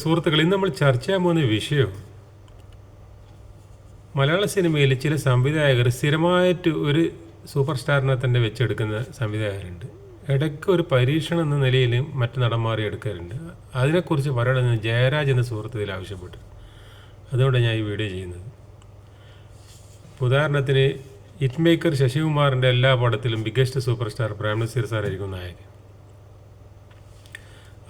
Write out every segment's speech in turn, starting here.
സുഹൃത്തുക്കൾ ഇന്ന് നമ്മൾ ചർച്ച ചെയ്യാൻ പോകുന്ന വിഷയം മലയാള സിനിമയിൽ ചില സംവിധായകർ സ്ഥിരമായിട്ട് ഒരു സൂപ്പർ സ്റ്റാറിനെ തന്നെ വെച്ചെടുക്കുന്ന സംവിധായകരുണ്ട്. ഇടയ്ക്ക് ഒരു പരീക്ഷണം എന്ന നിലയിൽ മറ്റു നടന്മാരെ എടുക്കാറുണ്ട്. അതിനെക്കുറിച്ച് പറയണമെന്ന് ജയരാജ് എന്ന സുഹൃത്ത് ഇതിൽ ആവശ്യപ്പെട്ടു. അതുകൊണ്ട് ഞാൻ ഈ വീഡിയോ ചെയ്യുന്നത്. ഉദാഹരണത്തിന് ഹിറ്റ് മേക്കർ ശശികുമാറിന്റെ എല്ലാ പടത്തിലും biggest super star Prem Nazir sir സാറായിരിക്കും നായകൻ.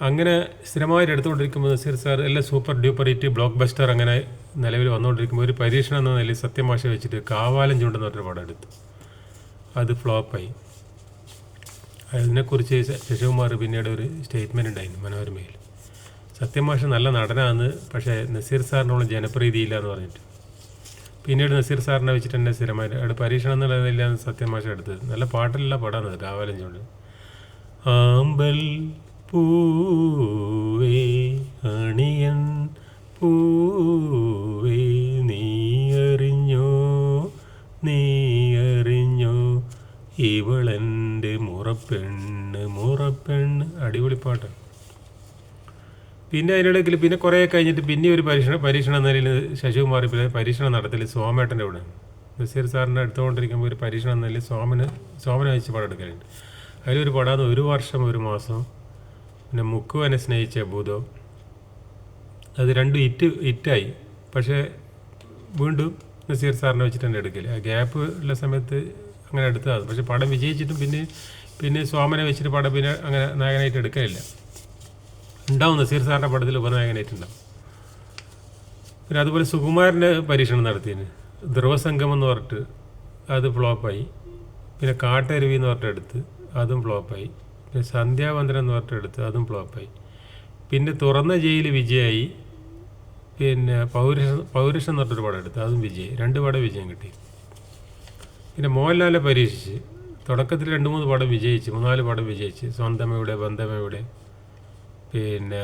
അങ്ങനെ സ്ഥിരമായിട്ട് എടുത്തുകൊണ്ടിരിക്കുമ്പോൾ നസീർ സാർ എല്ലാ സൂപ്പർ ഡ്യൂപ്പർ ബ്ലോക്ക് ബസ്റ്റർ അങ്ങനെ നിലവിൽ വന്നുകൊണ്ടിരിക്കുമ്പോൾ ഒരു പരീക്ഷണം എന്ന നിലയിൽ സത്യമാഷ വെച്ചിട്ട് കാവാലം ചൂണ്ടെന്ന് പറഞ്ഞൊരു പടം എടുത്തു. അത് ഫ്ലോപ്പായി. അതിനെക്കുറിച്ച് ശശികുമാർ പിന്നീട് ഒരു സ്റ്റേറ്റ്മെന്റ് ഉണ്ടായിരുന്നു മനോരമയിൽ. സത്യമാഷ നല്ല നടനാണ് പക്ഷേ നസീർ സാറിനോളം ജനപ്രീതിയില്ല എന്ന് പറഞ്ഞിട്ട്. പിന്നീട് നസീർ സാറിനെ വെച്ചിട്ട് തന്നെ സ്ഥിരമായിട്ട് അവിടെ പരീക്ഷണം എന്നുള്ള നിലയിലാണ് സത്യമാഷ എടുത്തത്. നല്ല പാട്ടിലുള്ള പടമാണ് കാവാലം ചൂണ്ട്. ആമ്പൽ പൂവേ അണിയൻ പൂവേ നീ അറിഞ്ഞോ നീ അറിഞ്ഞോ ഇവളെന്റെ മുറപ്പെണ്ണ് മുറപ്പെണ്ണ്. അടിപൊളി പാട്ട്. പിന്നെ അതിനിടയ്ക്ക് പിന്നെ കുറേ കഴിഞ്ഞിട്ട് പിന്നെ ഒരു പരീക്ഷണ പരീക്ഷണം നിലയിൽ ശശികുമാർ പരീക്ഷണം നടത്തൽ സോമേട്ടന്റെ കൂടെ. നസീർ സാറിന്റെ എടുത്തുകൊണ്ടിരിക്കുമ്പോൾ ഒരു പരീക്ഷണം നിലയിൽ സോമന് സോമന വെച്ച് പടം എടുക്കലുണ്ട് അതിലൊരു പടാന്ന് ഒരു വർഷം ഒരു മാസം പിന്നെ മുക്കുവനെ സ്നേഹിച്ച ഭൂതവും അത് രണ്ടും ഇറ്റ് ഇറ്റായി. പക്ഷേ വീണ്ടും നസീർ സാറിനെ വെച്ചിട്ട് തന്നെ എടുക്കില്ല ആ ഗ്യാപ്പ് ഉള്ള സമയത്ത് അങ്ങനെ എടുത്തതാണ്. പക്ഷെ പടം വിജയിച്ചിട്ടും പിന്നെ പിന്നെ സോമനെ വെച്ചിട്ട് പടം പിന്നെ അങ്ങനെ നായകനായിട്ട് എടുക്കാനില്ല ഉണ്ടാവും നസീർ സാറിന്റെ പടത്തിൽ ഉപനായകനായിട്ടുണ്ടാവും. പിന്നെ അതുപോലെ സുകുമാരന്റെ പരീക്ഷണം നടത്തിയതിന് ധ്രുവസംഗമം എന്ന് പറഞ്ഞിട്ട് അത് ഫ്ലോപ്പായി പിന്നെ കാട്ടരുവി എന്ന് പറഞ്ഞിട്ട് എടുത്ത് അതും ഫ്ലോപ്പായി സന്ധ്യാവന്തരം എന്ന് പറഞ്ഞിട്ട് എടുത്ത് അതും ഫ്ലോപ്പായി പിന്നെ തുറന്ന ജയിൽ വിജയായി. പിന്നെ പൗരുഷ പൗരുഷം എന്ന് പറഞ്ഞൊരു പടം എടുത്ത് അതും വിജയ് രണ്ട് പടം വിജയം കിട്ടി. പിന്നെ മോഹൻലാലെ പരീക്ഷിച്ച് തുടക്കത്തിൽ രണ്ട് മൂന്ന് പടം വിജയിച്ച് മൂന്നാൽ പടം വിജയിച്ച് സ്വന്തമെവിടെ ബന്ധമെവിടെ പിന്നെ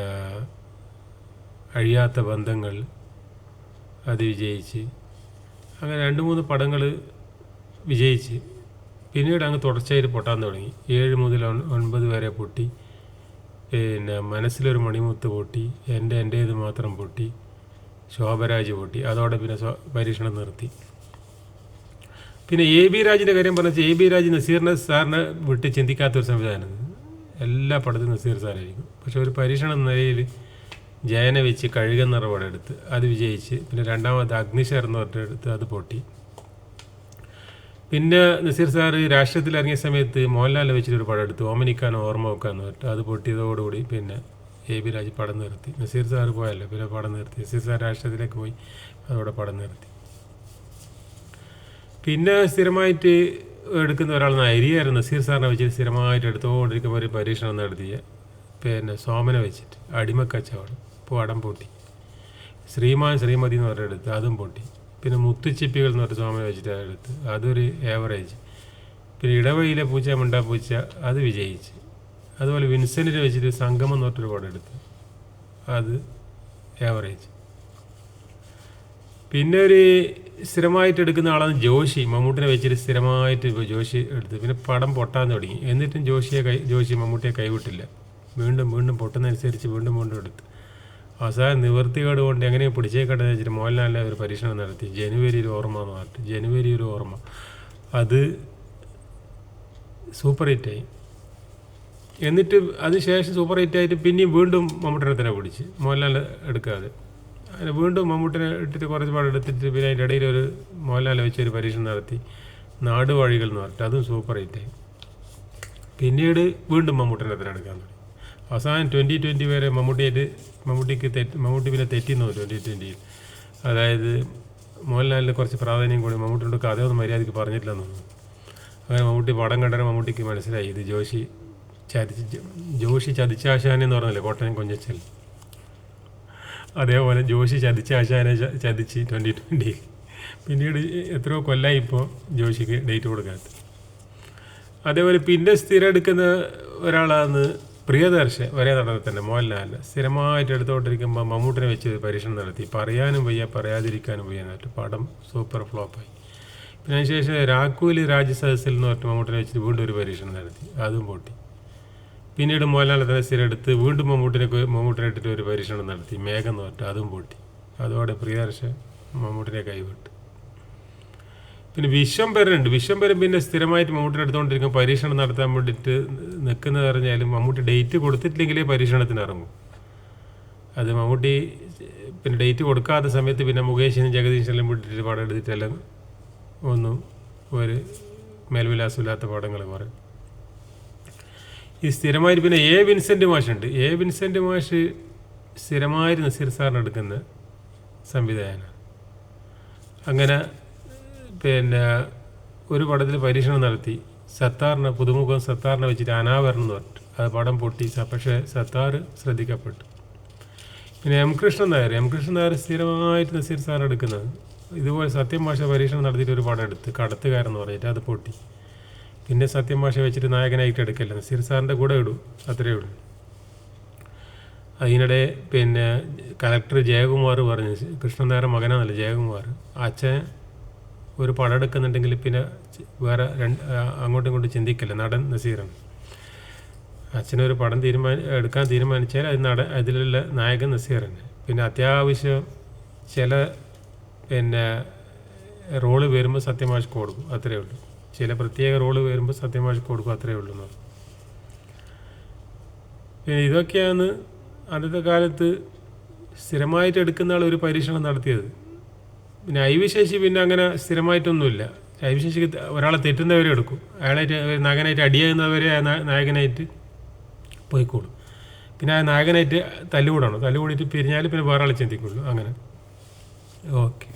അഴിയാത്ത ബന്ധങ്ങൾ അത് വിജയിച്ച് അങ്ങനെ രണ്ട് മൂന്ന് പടങ്ങൾ വിജയിച്ച് പിന്നീട് അങ്ങ് തുടർച്ചയായിട്ട് പൊട്ടാൻ തുടങ്ങി. ഏഴ് മുതൽ ഒൻ- ഒൻപത് വരെ പൊട്ടി. പിന്നെ മനസ്സിലൊരു മണിമുത്ത് പൊട്ടി. എന്റെ എന്റേത് മാത്രം പൊട്ടി. ശോഭരാജ് പൊട്ടി. അതോടെ പിന്നെ പരീക്ഷണം നിർത്തി. പിന്നെ എ ബി രാജിന്റെ കാര്യം പറഞ്ഞാൽ എ ബി രാജ് നസീറിനെ സാറിനെ വിട്ട് ചിന്തിക്കാത്തൊരു സംവിധാനം എല്ലാ പടത്തും നസീർ സാറായിരിക്കും. പക്ഷെ ഒരു പരീക്ഷണം നിലയിൽ ജയനെ വെച്ച് കഴുകുന്ന പടം എടുത്ത് അത് വിജയിച്ച് പിന്നെ രണ്ടാമത് അഗ്നിശർ എന്ന് പറഞ്ഞെടുത്ത് അത് പൊട്ടി. പിന്നെ നസീർ സാർ രാഷ്ട്രീയത്തിൽ ഇറങ്ങിയ സമയത്ത് മോഹൻലാലിനെ വെച്ചിട്ട് ഒരു പടം എടുത്തു. ഓമനിക്കാൻ ഓർമ്മ വെക്കാന്ന് പറഞ്ഞിട്ട് അത് പൊട്ടിയതോടുകൂടി പിന്നെ എ ബി രാജ് പടം നിർത്തി. നസീർ സാറ് പോയല്ലോ പിന്നെ പടം നിർത്തി. നസീർ സാർ രാഷ്ട്രീയത്തിലേക്ക് പോയി അതോടെ പടം നിർത്തി. പിന്നെ സ്ഥിരമായിട്ട് എടുക്കുന്ന ഒരാൾ അരിയായിരുന്നു നസീർ സാറിനെ വെച്ചിട്ട് സ്ഥിരമായിട്ട് എടുത്തുകൊണ്ടിരിക്കുമ്പോൾ ഒരു പരീക്ഷണം നടത്തിയ പിന്നെ സോമനെ വെച്ചിട്ട് അടിമക്കച്ചവടം പടം പൊട്ടി. ശ്രീമാൻ ശ്രീമതി എന്ന് പറഞ്ഞെടുത്ത് അതും പൊട്ടി. പിന്നെ മുത്തുച്ചിപ്പികൾ എന്ന് പറഞ്ഞ സ്വാമി വെച്ചിട്ട് അതൊരു ഏവറേജ് പിന്നെ ഇടവഴിയിലെ പൂച്ച മിണ്ടാ പൂച്ച അത് വിജയിച്ച്. അതുപോലെ വിൻസെന്റിൽ വെച്ചിട്ട് സംഗമം എന്ന് പറഞ്ഞൊരു പടം എടുത്ത്. അത് ഏവറേജ് പിന്നെ ഒരു സ്ഥിരമായിട്ട് എടുക്കുന്ന ആളാണ് ജോഷി. മമ്മൂട്ടിനെ വെച്ചിട്ട് സ്ഥിരമായിട്ട് ഇപ്പോൾ ജോഷി എടുത്ത്. പിന്നെ പടം പൊട്ടാൻ തുടങ്ങി. എന്നിട്ടും ജോഷിയെ കൈ ജോഷി മമ്മൂട്ടിയെ കൈവിട്ടില്ല. വീണ്ടും വീണ്ടും പൊട്ടുന്നതനുസരിച്ച് വീണ്ടും വീണ്ടും എടുത്ത്. അവസാനം നിവൃത്തികേട് കൊണ്ട് എങ്ങനെയും പിടിച്ചേക്കട്ടെന്ന് വെച്ചിട്ട് മോഹൻലാലിനെ ഒരു പരീക്ഷണം നടത്തി. ജനുവരി ഒരു ഓർമ്മ എന്ന് പറഞ്ഞിട്ട്. ജനുവരി ഒരു ഓർമ്മ. അത് സൂപ്പർ ഹിറ്റായി എന്നിട്ട് അതിനുശേഷം സൂപ്പർ ഹിറ്റായിട്ട് പിന്നെയും വീണ്ടും മമ്മൂട്ടിനെ തന്നെ പിടിച്ച്. മോഹൻലാൽ എടുക്കാതെ. അങ്ങനെ വീണ്ടും മമ്മൂട്ടിനെ ഇട്ടിട്ട് കുറച്ച് പാട് എടുത്തിട്ട് പിന്നെ അതിന്റെ ഇടയിൽ ഒരു മോഹൻലാൽ വെച്ച് ഒരു പരീക്ഷണം നടത്തി. നാടുവഴികൾ എന്ന് പറഞ്ഞിട്ട്. അതും സൂപ്പർ ഹിറ്റായി പിന്നീട് വീണ്ടും മമ്മൂട്ടിനെ തന്നെ എടുക്കാൻ തുടങ്ങി. അവസാനം ട്വന്റി ട്വന്റി വരെ മമ്മൂട്ടിയായിട്ട് മമ്മൂട്ടിക്ക് തെറ്റ് മമ്മൂട്ടി പിന്നെ തെറ്റിന്നു ട്വന്റി ട്വന്റിയിൽ അതായത് മോഹൻലാലിന് കുറച്ച് പ്രാധാന്യം കൂടി മമ്മൂട്ടിയോട് കഥയൊന്നും മര്യാദയ്ക്ക് പറഞ്ഞിട്ടില്ലെന്നു അങ്ങനെ മമ്മൂട്ടി പടം കണ്ടാൽ മമ്മൂട്ടിക്ക് മനസ്സിലായി ഇത് ജോഷി ചതിച്ച് ജോഷി ചതിച്ചാശാൻ എന്ന് പറഞ്ഞല്ലേ കോട്ടയം കൊഞ്ചച്ചൽ. അതേപോലെ ജോഷി ചതിച്ചാശാനെ ചതിച്ച് ട്വന്റി ട്വന്റി പിന്നീട് എത്രയോ കൊല്ലായി ഇപ്പോൾ ജോഷിക്ക് ഡേറ്റ് കൊടുക്കാത്ത. അതേപോലെ പിന്നെ സ്ഥിരം എടുക്കുന്ന ഒരാളാണ് പ്രിയദർശൻ ഒരേ നടനത്തിന്റെ തന്നെ മോഹൻലാലിന് സ്ഥിരമായിട്ട് എടുത്തുകൊണ്ടിരിക്കുമ്പോൾ മമ്മൂട്ടിനെ വെച്ച് പരീക്ഷണം നടത്തി. പറയാനും വയ്യ പറയാതിരിക്കാനും വയ്യ എന്നിട്ട് പടം സൂപ്പർ ഫ്ലോപ്പായി പിന്നെ അതിനുശേഷം രാഘുലി രാജ്യസദസ്സിൽ എന്ന് പറഞ്ഞിട്ട് മമ്മൂട്ടിനെ വെച്ചിട്ട് വീണ്ടും ഒരു പരീക്ഷണം നടത്തി. അതും പൊട്ടി. പിന്നീട് മോഹൻലാലത്തെ സ്ഥിരം എടുത്ത് വീണ്ടും മമ്മൂട്ടിനെ മമ്മൂട്ടിനെ ഇട്ടിട്ട് ഒരു പരീക്ഷണം നടത്തി. മേഘം എന്ന് പറഞ്ഞിട്ട് അതും പൊട്ടി. അതോടെ പ്രിയദർശൻ മമ്മൂട്ടിനെ കൈവിട്ടു. പിന്നെ വിശ്വംഭരനുണ്ട്. വിശ്വംഭരൻ പിന്നെ സ്ഥിരമായിട്ട് മമ്മൂട്ടിനെ എടുത്തുകൊണ്ടിരിക്കും പരീക്ഷണം നടത്താൻ വേണ്ടിയിട്ട് നിൽക്കുന്നത് പറഞ്ഞാലും മമ്മൂട്ടി ഡേറ്റ് കൊടുത്തിട്ടില്ലെങ്കിലേ പരീക്ഷണത്തിന് ഇറങ്ങും. അത് മമ്മൂട്ടി പിന്നെ ഡേറ്റ് കൊടുക്കാത്ത സമയത്ത് പിന്നെ മുകേഷിനും ജഗദീശനും വിട്ടിട്ട് പടം എടുത്തിട്ടെല്ലാം ഒന്നും ഒരു മേൽവിലാസമില്ലാത്ത പടങ്ങൾ കുറേ ഈ സ്ഥിരമായി പിന്നെ എ വിൻസെന്റ് മാഷുണ്ട്. എ വിൻസെന്റ് മാഷ് സ്ഥിരമായി നസീർ സാറിന് എടുക്കുന്ന സംവിധായകനാണ്. അങ്ങനെ പിന്നെ ഒരു പടത്തിൽ പരീക്ഷണം നടത്തി. സത്താറിനെ പുതുമുഖം സത്താറിനെ വെച്ചിട്ട് അനാവരണം എന്ന് പറഞ്ഞു. അത് പടം പൊട്ടി പക്ഷേ സത്താർ ശ്രദ്ധിക്കപ്പെട്ടു. പിന്നെ എം. കൃഷ്ണൻ നായർ. എം. കൃഷ്ണൻ നായർ സ്ഥിരമായിട്ട് നസീർ സാർ എടുക്കുന്നത്. ഇതുപോലെ സത്യം ഭാഷ പരീക്ഷണം നടത്തിയിട്ട് ഒരു പടം എടുത്ത് കടത്തുകാരെന്ന് പറഞ്ഞിട്ട് അത് പൊട്ടി. പിന്നെ സത്യം ഭാഷ വെച്ചിട്ട് നായകനായിട്ട് എടുക്കല്ല? നസീർ സാറിന്റെ കൂടെ ഇടും. അത്രയേ ഉള്ളൂ. അതിനിടെ പിന്നെ കലക്ടർ ജയകുമാർ പറഞ്ഞു കൃഷ്ണൻ നായർ മകനാണല്ലോ ജയകുമാർ? അച്ഛൻ ഒരു പടം എടുക്കുന്നുണ്ടെങ്കിൽ പിന്നെ വേറെ രണ്ട് അങ്ങോട്ടും ഇങ്ങോട്ടും ചിന്തിക്കില്ല നടൻ നസീറാണ് അച്ഛനൊരു പടം തീരുമാനി എടുക്കാൻ തീരുമാനിച്ചാൽ അത് നട അതിലുള്ള നായകൻ തന്നെ പിന്നെ അത്യാവശ്യം ചില പിന്നെ റോൾ വരുമ്പോൾ സത്യമാഷ് കൊടുക്കും അത്രയേ ഉള്ളൂ. ചില പ്രത്യേക റോൾ വരുമ്പോൾ സത്യമാഷ് കൊടുക്കും അത്രയേ ഉള്ളൂ എന്നാണ്. പിന്നെ ഇതൊക്കെയാണ് അന്നത്തെ കാലത്ത് സ്ഥിരമായിട്ട് എടുക്കുന്ന ആൾ ഒരു പരീക്ഷണം നടത്തിയത്. പിന്നെ പിന്നെ അങ്ങനെ സ്ഥിരമായിട്ടൊന്നുമില്ല. ഐ വി ശശിക്ക് ഒരാളെ തെറ്റുന്നവരെ എടുക്കും. അയാളായിട്ട് നായകനായിട്ട് അടിയാകുന്നവരെ നായകനായിട്ട് പോയിക്കോളും പിന്നെ ആ നായകനായിട്ട് തല്ലുകൂടാണ്. തല്ലുകൂടിയിട്ട് പിരിഞ്ഞാൽ പിന്നെ വേറെ ആളെ ചിന്തിക്കുള്ളൂ. അങ്ങനെ. ഓക്കെ.